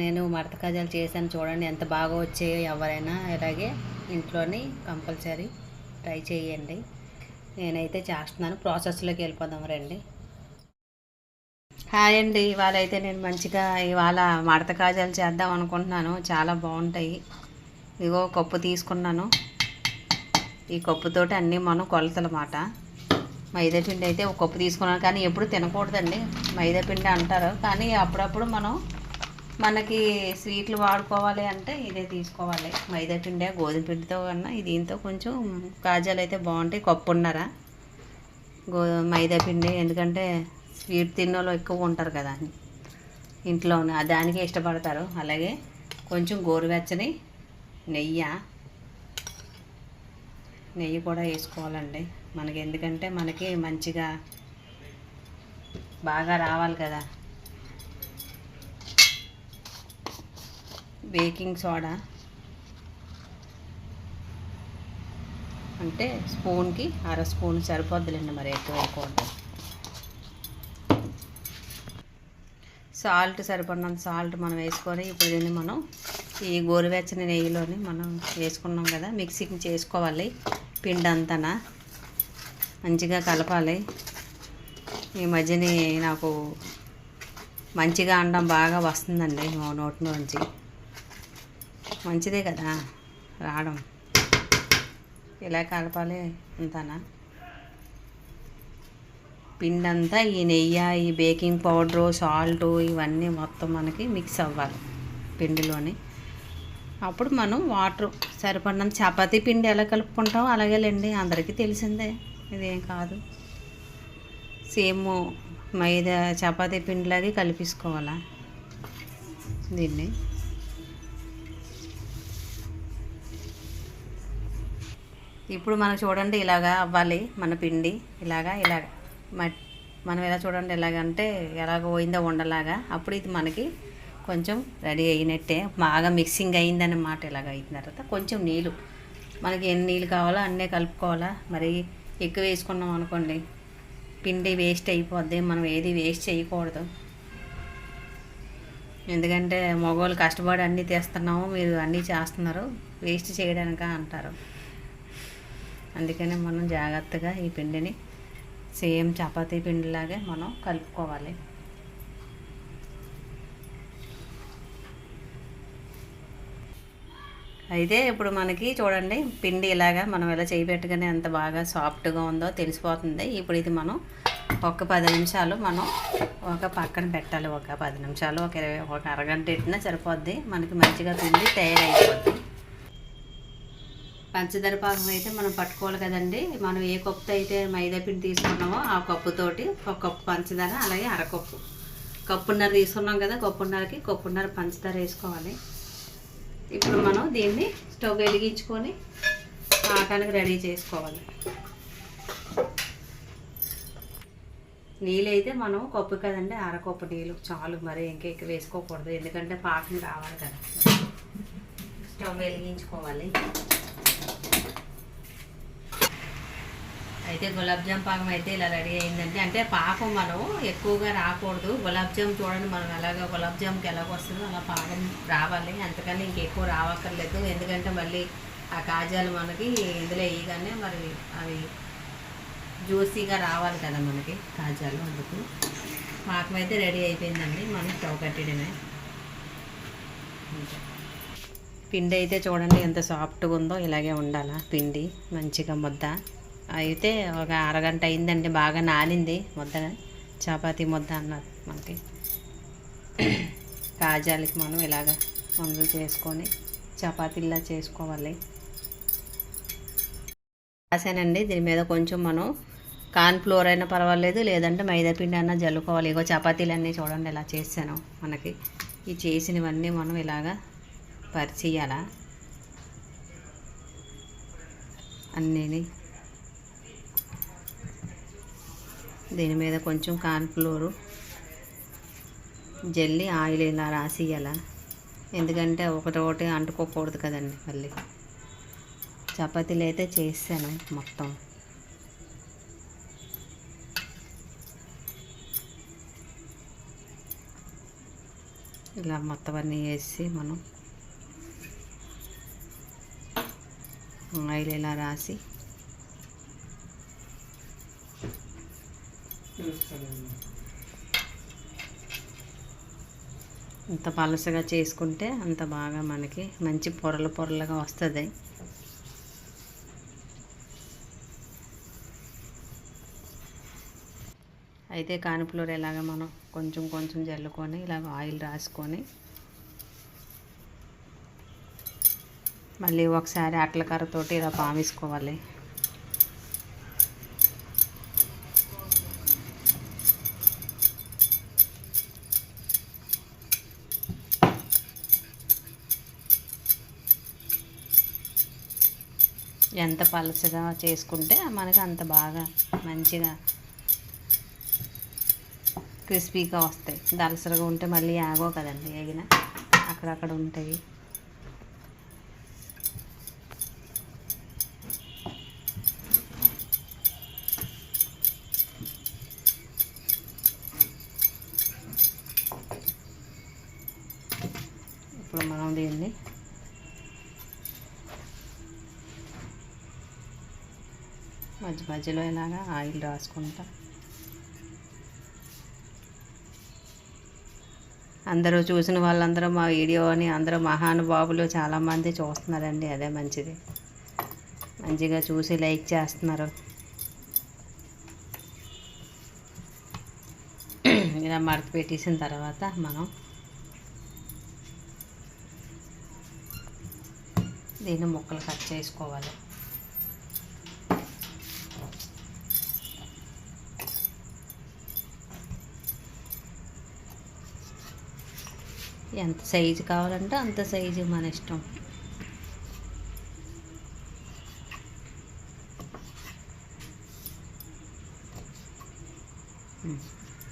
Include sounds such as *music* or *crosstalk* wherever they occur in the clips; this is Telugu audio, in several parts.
నేను మడత కాజాలు చేశాను చూడండి ఎంత బాగా వచ్చాయో ఎవరైనా ఇలాగే ఇంట్లోని కంపల్సరీ ట్రై చేయండి. నేనైతే చేస్తున్నాను ప్రాసెస్లోకి వెళ్ళిపోదాం రండి. హాయ్ అండి ఇవాళ అయితే నేను మంచిగా ఇవాళ మడత కాజాలు చేద్దాం అనుకుంటున్నాను చాలా బాగుంటాయి. ఇగో కప్పు తీసుకున్నాను. ఈ కప్పుతోటి అన్నీ మనం కొలతలమాట. మైదా పిండి అయితే ఒక కప్పు తీసుకున్నాను కానీ ఎప్పుడు తినకూడదండి. మైదా పిండి అంటారు కానీ అప్పుడప్పుడు మనం మనకి స్వీట్లు వాడుకోవాలి అంటే ఇదే తీసుకోవాలి. మైదా పిండి గోధుమ పిండితో కన్నా దీంతో కొంచెం కాజాలు అయితే బాగుంటాయి. కప్పు ఉన్నారా? గో మైదా పిండి ఎందుకంటే స్వీట్ తిన్నోళ్ళు ఎక్కువ ఉంటారు కదా. ఇంట్లో దానికే ఇష్టపడతారు. అలాగే కొంచెం గోరువెచ్చని నెయ్యి? నెయ్యి కూడా వేసుకోవాలండి. మనకి ఎందుకంటే మనకి మంచిగా బాగా రావాలి కదా. Baking soda. అంటే స్పూన్కి అర స్పూన్ సరిపోద్దులేండి మరి ఎక్కువ వేయకూడదు. సాల్ట్ సరిపడినంత సాల్ట్ మనం వేసుకొని ఇప్పుడు దీన్ని మనం ఈ గోరువెచ్చని నెయ్యిలోని మనం వేసుకున్నాం కదా మిక్సీకి చేసుకోవాలి పిండి అంతనా మంచిగా కలపాలి. ఈ మధ్యని నాకు మంచిగా అండం బాగా వస్తుందండి నోటి నుంచి. మంచిదే కదా రావడం. ఇలా కలపాలి అంతానా పిండి అంతా ఈ నెయ్యి ఈ బేకింగ్ పౌడరు సాల్ట్ ఇవన్నీ మొత్తం మనకి మిక్స్ అవ్వాలి పిండిలోని. అప్పుడు మనం వాటర్ సరిపడినంత చపాతీ పిండి ఎలా కలుపుకుంటాం అలాగేలేండి అందరికీ తెలిసిందే ఇదేం కాదు. సేమ్ మైదా చపాతీ పిండిలాగే కలిపేసుకోవాలా దీన్ని. ఇప్పుడు మనం చూడండి ఇలాగా అవ్వాలి మన పిండి. ఇలాగా ఇలాగ. మనం ఎలా చూడండి ఎలాగంటే ఎలాగ పోయిందో ఉండలాగా. అప్పుడు ఇది మనకి కొంచెం రెడీ అయినట్టే. బాగా మిక్సింగ్ అయిందన్నమాట ఇలాగ అయిన తర్వాత. కొంచెం నీళ్ళు. మనకి ఎన్ని నీళ్ళు కావాలో అన్నీ కలుపుకోవాలా. మరి ఎక్కువ వేసుకున్నాం అనుకోండి పిండి వేస్ట్ అయిపోద్ది. మనం ఏది వేస్ట్ చేయకూడదు. ఎందుకంటే మగవాళ్ళు కష్టపడి అన్నీ తీస్తున్నాము. మీరు అన్నీ చేస్తున్నారు. వేస్ట్ చేయడానిక అంటారు. అందుకనే మనం జాగ్రత్తగా ఈ పిండిని సేమ్ చపాతీ పిండిలాగే మనం కలుపుకోవాలి. అయితే ఇప్పుడు మనకి చూడండి పిండి ఇలాగా మనం ఇలా చేయి పెట్టగానే ఎంత బాగా సాఫ్ట్గా ఉందో తెలిసిపోతుంది. ఇప్పుడు ఇది మనం ఒక పది నిమిషాలు మనం ఒక పక్కన పెట్టాలి. ఒక పది నిమిషాలు ఒక ఇరవై ఒక అరగంట పెట్టినా సరిపోద్ది. మనకి మంచిగా పిండి తయారైపోద్ది. పంచదార పాకం అయితే మనం పట్టుకోవాలి కదండి. మనం ఏ కప్పుతో అయితే మైదా పిండి తీసుకున్నామో ఆ కప్పుతోటి ఒక కప్పు పంచదార అలాగే అరకప్పు. కప్పున్నర తీసుకున్నాం కదా కప్పున్నరకి కప్పున్నర పంచదార వేసుకోవాలి. ఇప్పుడు మనం దీన్ని స్టవ్ వెలిగించుకొని పాకానికి రెడీ చేసుకోవాలి. నీళ్ళు అయితే మనం కప్పు కదండి అరకప్పు నీళ్ళు. చాలు మరి ఇంకా ఎక్కువ వేసుకోకూడదు ఎందుకంటే పాకం రావాలి కదా. స్టవ్ వెలిగించుకోవాలి. అయితే గులాబ్ జామ్ పాకం అయితే ఇలా రెడీ అయిందండి. అంటే పాకం మనం ఎక్కువగా రాకూడదు. గులాబ్ జామ్ చూడండి మనం ఎలాగ గులాబ్ జామ్కి ఎలాగ వస్తుందో అలా పాకం రావాలి. అంతకని ఇంకెక్కువ రావక్కర్లేదు. ఎందుకంటే మళ్ళీ ఆ కాజాలు మనకి ఇందులో వేయగానే మరి అవి జ్యూసీగా రావాలి కదా మనకి కాజాలు అందుకు. పాకం అయితే రెడీ అయిపోయిందండి. మనం స్టవ్ కట్టడమే. పిండి అయితే చూడండి ఎంత సాఫ్ట్గా ఉందో ఇలాగే ఉండాలా పిండి. మంచిగా ముద్ద. అయితే ఒక అరగంట అయిందండి బాగా నానింది ముద్ద చపాతీ ముద్ద అన్నారు మనకి. *clears throat* కాజాలకి మనం ఇలాగ మందులు చేసుకొని చపాతీలా చేసుకోవాలి. రాసానండి దీని మీద కొంచెం మనం కార్న్ ఫ్లోర్ అయినా పర్వాలేదు లేదంటే మైదా పిండి అన్నా జల్లుకోవాలి. ఇగో చపాతీలన్నీ చూడండి ఇలా చేసాను మనకి. ఈ చేసినవన్నీ మనం ఇలాగా పరిచేయాలా? అన్నీని దీని మీద కొంచెం కార్న్ఫ్లోరు జల్లి ఆయిల్ ఇలా రాసియాల ఎందుకంటే ఒకటి ఒకటి అంటుకోకూడదు కదండి మళ్ళీ. చపాతీలు అయితే చేసాను మొత్తం. ఇలా మొత్తం అన్నీ వేసి మనం ఆయిల్ ఇలా రాసి ఎంత పలసగా చేసుకుంటే అంత బాగా మనకి మంచి పొరలు పొరలుగా వస్తుంది. అయితే కానిఫ్లోర్ ఎలాగ మనం కొంచెం కొంచెం జల్లుకొని ఇలాగ ఆయిల్ రాసుకొని మళ్ళీ ఒకసారి అట్ల కర్రతోటి ఇలా పామేసుకోవాలి ఎంత పలచగా చేసుకుంటే మనకు అంత బాగా మంచిగా క్రిస్పీగా వస్తాయి. దలసరగా ఉంటే మళ్ళీ ఆగో కదండి ఏగిన. అక్కడక్కడ ఉంటాయి. మధ్య మధ్యలో ఇలాగా ఆయిల్ రాసుకుంటా. అందరూ చూసిన వాళ్ళందరూ మా వీడియోని అందరూ మహానుభావులు చాలామంది చూస్తున్నారండి అదే మంచిది. మంచిగా చూసి లైక్ చేస్తున్నారు. ఇలా మడత పెట్టేసిన తర్వాత మనం దీన్ని ముక్కలు కట్ చేసుకోవాలి. ఎంత సైజు కావాలంటే అంత సైజు మన ఇష్టం.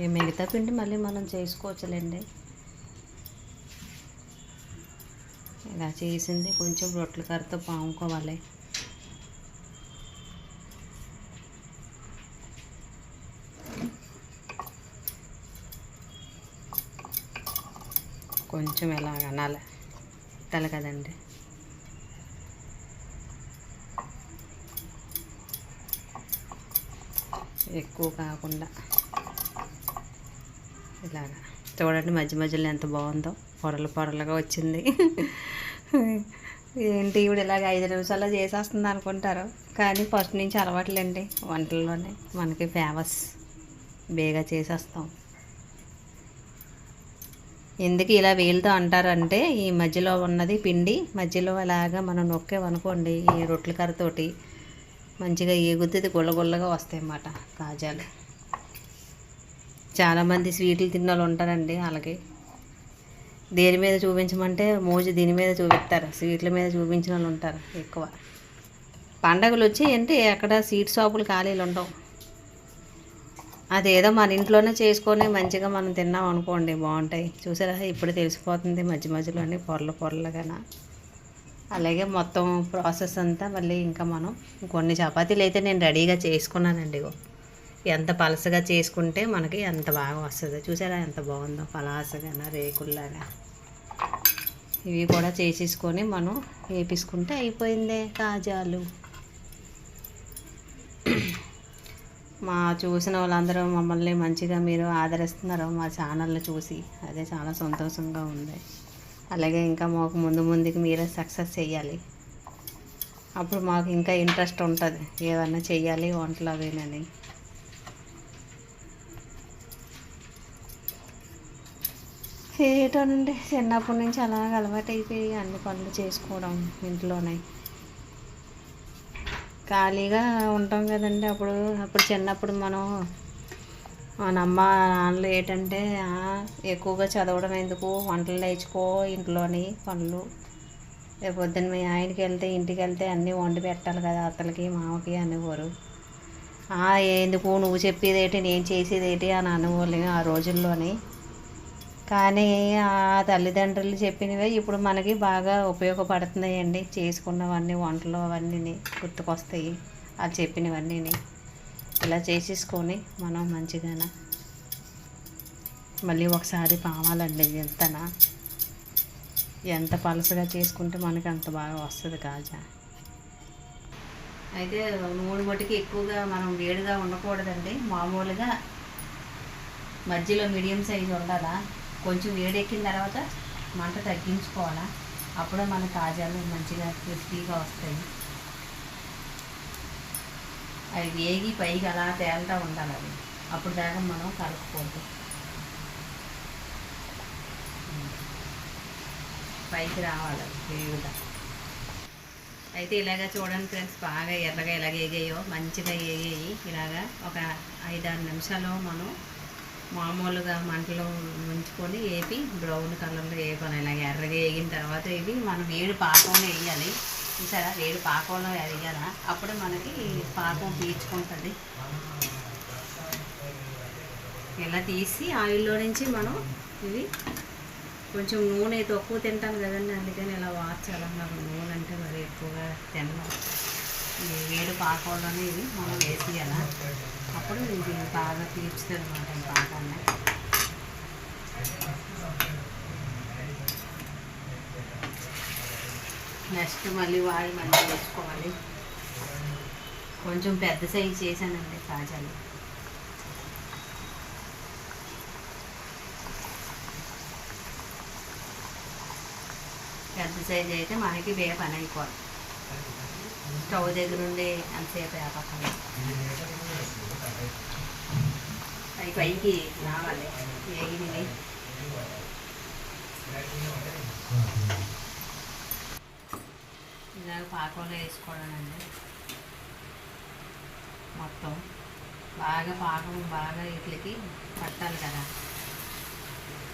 ఈ మిగతా పిండి మళ్ళీ మనం చేసుకోవచ్చులేండి. ఇలా చేసింది కొంచెం రొట్టెల కర్రతో పాముకోవాలి. కొంచెం ఇలాగ అనాలి తల కదండి ఎక్కువ కాకుండా ఇలాగ. చూడండి మధ్య మధ్యలో ఎంత బాగుందో. పొరలు పొరలుగా వచ్చింది. ఏంటి ఇప్పుడు ఇలాగ ఐదు నిమిషాల్లో చేసేస్తుంది అనుకుంటారు. కానీ ఫస్ట్ నుంచి అలవాట్లేండి వంటల్లోనే. మనకి ఫేమస్ బేగా చేసేస్తాం. ఎందుకు ఇలా వేలుతో అంటారంటే ఈ మధ్యలో ఉన్నది పిండి మధ్యలో అలాగా మనం నొక్కేమనుకోండి ఈ రొట్టెల కర్రతోటి మంచిగా ఏగుతుంది గుల్లగుల్లగా వస్తాయి అన్నమాట కాజాలు చాలామంది స్వీట్లు తిన్న వాళ్ళు ఉంటారండి అలాగే. దేని మీద చూపించమంటే మోజు దీని మీద చూపిస్తారు స్వీట్ల మీద చూపించిన వాళ్ళు ఉంటారు ఎక్కువ. పండగలు వచ్చి ఏంటి అక్కడ స్వీట్ షాపులు ఖాళీలు ఉండవు. అదేదో మన ఇంట్లోనే చేసుకొని మంచిగా మనం తిన్నాం అనుకోండి బాగుంటాయి. చూసారా? ఇప్పుడు తెలిసిపోతుంది మధ్య మధ్యలోనే పొరలు పొరలుగా అలాగే మొత్తం ప్రాసెస్ అంతా మళ్ళీ ఇంకా మనం కొన్ని చపాతీలు అయితే నేను రెడీగా చేసుకున్నానండి ఎంత పలసగా చేసుకుంటే మనకి ఎంత బాగా వస్తుంది. చూసారా? ఎంత బాగుందో పలాసగానా రేకుల్లాగా. ఇవి కూడా చేసేసుకొని మనం వేపించుకుంటే అయిపోయిందే కాజాలు మా చూసిన వాళ్ళందరూ మమ్మల్ని మంచిగా మీరు ఆదరిస్తున్నారు మా ఛానల్ని చూసి. అదే చాలా సంతోషంగా ఉంది. అలాగే ఇంకా మాకు ముందు ముందుకు మీరే సక్సెస్ చేయాలి అప్పుడు మాకు ఇంకా ఇంట్రెస్ట్ ఉంటుంది. ఏమన్నా చేయాలి వంటలు అవేనని ఏటోనండి చిన్నప్పటి నుంచి అలాగ అలవాటు అయిపోయి అన్ని పనులు చేసుకోవడం ఇంట్లోనే. ఖాళీగా ఉంటాం కదండి అప్పుడు. అప్పుడు చిన్నప్పుడు మనం మన అమ్మ నాన్నలు ఏంటంటే ఎక్కువగా చదవడం ఎందుకు? వంటలు నేర్చుకో ఇంట్లోని పనులు. రేపు పొద్దున్న మీ ఆయనకి వెళ్తే ఇంటికి వెళ్తే అన్నీ వండి పెట్టాలి కదా అత్తలకి మామకి అనేవారు ఎందుకు నువ్వు చెప్పేది ఏంటి నేను చేసేది ఏంటి అని అనుకోలేము ఆ రోజుల్లోని. కానీ ఆ తల్లిదండ్రులు చెప్పినవే ఇప్పుడు మనకి బాగా ఉపయోగపడుతున్నాయండి. చేసుకున్నవన్నీ వంటలు అవన్నీ గుర్తుకొస్తాయి. వాళ్ళు చెప్పినవన్నీ ఇలా చేసేసుకొని మనం మంచిగా మళ్ళీ ఒకసారి పామాలండి ఎంతనా? ఎంత పలసగా చేసుకుంటే మనకి అంత బాగా వస్తుంది కాజా. అయితే నూనె మటుకి ఎక్కువగా మనం వేడిగా ఉండకూడదండి. మామూలుగా మధ్యలో మీడియం సైజు ఉండాలా? కొంచెం వేడెక్కిన తర్వాత మంట తగ్గించుకోవాలా? అప్పుడే మన కాజాలు మంచిగా క్రిస్పీగా వస్తాయి. అవి వేగి పైకి అలా తేలుతూ ఉండాలి అవి. అప్పుడు దాకా మనం కలుపుకోవద్దు. పైకి రావాలి అవి వేగుగా అయితే ఇలాగ చూడండి ఫ్రెండ్స్ బాగా ఎర్రగా ఇలాగ ఏగాయో మంచిగా ఏగాయి. ఇలాగా ఒక ఐదారు నిమిషాలు మనం మామూలుగా మంటలో ఉంచుకొని వేపి బ్రౌన్ కలర్లో వేపాలి. ఇలా ఎర్రగా వేగిన తర్వాత ఇవి మనం వేడి పాకంలో వేయాలి. చూసారా? వేడి పాకంలో వేయాల? అప్పుడే మనకి పాకం పీల్చుకుంటుంది. ఇలా తీసి ఆయిల్లో నుంచి మనం ఇవి కొంచెం నూనె తక్కువ తింటాను కదండి అందుకని ఇలా వాచాలన్నారు నూనె అంటే మరి ఎక్కువగా తినడం వేడి పాకంలోనే అనేది మనం వేసేయాల అప్పుడు ఇది బాగా పీల్చుతుంది అనమాట ఈ పాకాన్ని నెక్స్ట్ మళ్ళీ వాడి మళ్ళీ వేసుకోవాలి. కొంచెం పెద్ద సైజు చేశానండి కాజాలు. పెద్ద సైజు అయితే మనకి వే పని అయిపోవాలి స్టవ్ దగ్గర ఉండి ఎంతసేపు వేపక్కల అవి పైకి రావాలి. వేగినవి ఇలాగ పాకంలో వేసుకోవడానండి మొత్తం బాగా పాకం బాగా వీటికి పట్టాలి కదా.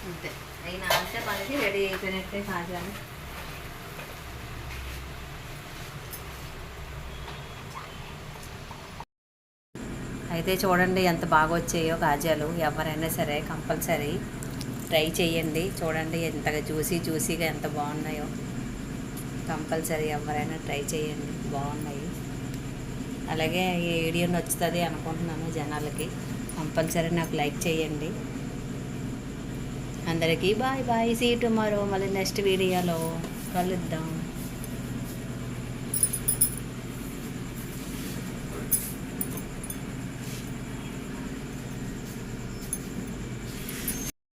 అంతే. అవి నాస్తే మనకి రెడీ అయిపోయినట్టే కాజాలు. అయితే చూడండి ఎంత బాగా వచ్చాయో కాజాలు ఎవరైనా సరే కంపల్సరీ ట్రై చేయండి చూడండి ఎంతగా జ్యూసీ జ్యూసీగా ఎంత బాగున్నాయో. కంపల్సరీ ఎవరైనా ట్రై చేయండి బాగున్నాయి. అలాగే ఈ వీడియో నచ్చుతుంది అనుకుంటున్నాను జనాలకి. కంపల్సరీ నాకు లైక్ చేయండి అందరికీ బాయ్ బాయ్. See tomorrow. మళ్ళీ నెక్స్ట్ వీడియోలో కలుద్దాం.